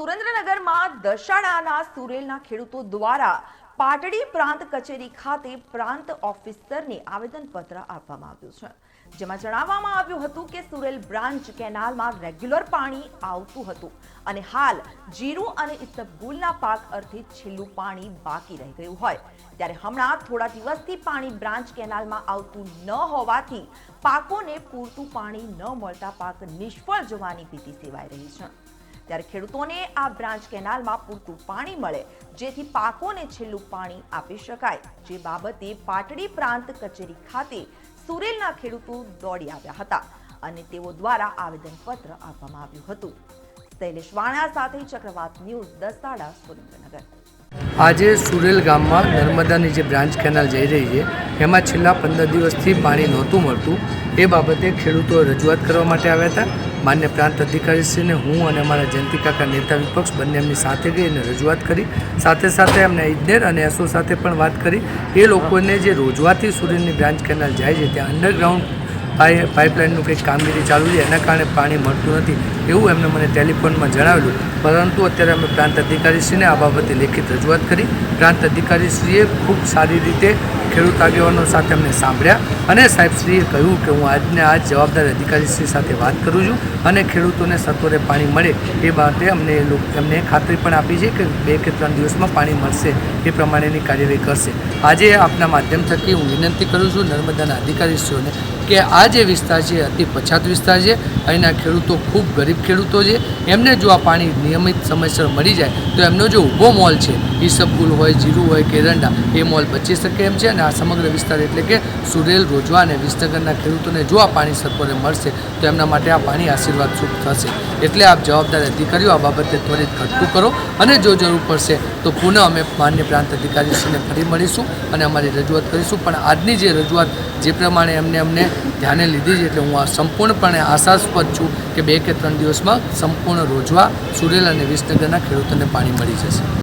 સુરેન્દ્રનગરમાં દશાણાના સુરેલના ખેડૂતો દ્વારા પાટડી પ્રાંત કચેરી ખાતે પ્રાંત ઓફિસરને આવેદનપત્ર આપવામાં આવ્યું છે. જેમાં જણાવવામાં આવ્યું હતું કે સુરેલ બ્રાન્ચ કેનાલમાં રેગ્યુલર પાણી આવતું હતું અને હાલ જીરું અને ઇસબગુલના પાક અર્થે છેલ્લું પાણી બાકી રહી ગયું હોય. ત્યારે હમણાં થોડા દિવસથી પાણી બ્રાન્ચ કેનાલમાં આવતું ન હોવાથી પાકોને પૂરતું પાણી ન મળતા પાક નિષ્ફળ જવાની ભીતિ સેવાઈ રહી છે. ત્યારે ખેડૂતોને આ બ્રાન્ચ કેનાલમાં પૂરતું પાણી મળે, જેથી પાકોને છેલ્લું પાણી આપી શકાય. જે બાબતે પાટડી પ્રાંત કચેરી ખાતે સુરેલના ખેડૂતો દોડી આવ્યા હતા અને તેઓ દ્વારા આવેદનપત્ર આપવામાં આવ્યું હતું. શૈલેષ વાણા સાથે ચક્રવાત ન્યૂઝ દસાડા સુરેન્દ્રનગર. આજે સુરેલ ગામમાં નર્મદાની જે બ્રાન્ચ કેનાલ જઈ રહી છે, એમાં છેલ્લા પંદર દિવસથી પાણી નહોતું મળતું. એ બાબતે ખેડૂતો રજૂઆત કરવા માટે આવ્યા હતા. માન્ય પ્રાંત અધિકારીશ્રીને હું અને અમારા જયંતિકાકા નેતા વિપક્ષ બંને એમની સાથે ગઈ અને રજૂઆત કરી. સાથે સાથે એમને ઇજનેર અને એસો સાથે પણ વાત કરી. એ લોકોને જે રોજવાથી સુરેલની બ્રાન્ચ કેનાલ જાય છે, ત્યાં અંડરગ્રાઉન્ડ પાઇપલાઇનનું કંઈક કામગીરી ચાલુ છે? એના કારણે પાણી મળતું નથી એવું એમને મને ટેલિફોનમાં જણાવેલું પરંતુ અત્યારે અમે પ્રાંત અધિકારીશ્રીને આ બાબતે લેખિત રજૂઆત કરી. પ્રાંત અધિકારીશ્રીએ ખૂબ સારી રીતે ખેડૂત આગેવાનો સાથે અમને સાંભળ્યા અને સાહેબશ્રીએ કહ્યું કે હું આજને આજ જવાબદાર અધિકારીશ્રી સાથે વાત કરું છું અને ખેડૂતોને સત્વરે પાણી મળે એ માટે અમને એમને ખાતરી પણ આપી છે કે બે કે ત્રણ દિવસમાં પાણી મળશે એ પ્રમાણેની કાર્યવાહી કરશે. આજે આપના માધ્યમ થકી હું વિનંતી કરું છું નર્મદાના અધિકારીશ્રીઓને કે આ જે વિસ્તાર છે અતિ પછાત વિસ્તાર છે. અહીંના ખેડૂતો ખૂબ ગરીબ ખેડૂતો છે. એમને જો આ પાણી નિયમિત સમયસર મળી જાય તો એમનો જો ઊભો મોલ છે ઈસબગુલ હોય, જીરું હોય કેરંડા એ મોલ બચી શકે એમ છે અને આ સમગ્ર વિસ્તાર એટલે કે સુરેલ, રોજવા અને વિસનગરના ખેડૂતોને જો આ પાણી સત્વરે મળશે, તો એમના માટે આ પાણી આશીર્વાદ સુખ થશે. એટલે આપ જવાબદાર અધિકારીઓ, આ બાબતે ત્વરિત ઘટતું કરો અને જો જરૂર પડશે, તો પુનઃ અમે માન્ય પ્રાંત અધિકારીશ્રીને ફરી મળીશું અને અમારી રજૂઆત કરીશું. પણ આજની જે રજૂઆત, જે પ્રમાણે એમને અમને ધ્યાને લીધી છે, એટલે હું આ સંપૂર્ણપણે આશાસ્પદ છું કે બે કે ત્રણ દિવસમાં સંપૂર્ણ રોજવા, સુરેલ અને વિસનગરના ખેડૂતોને પાણી મળી જશે.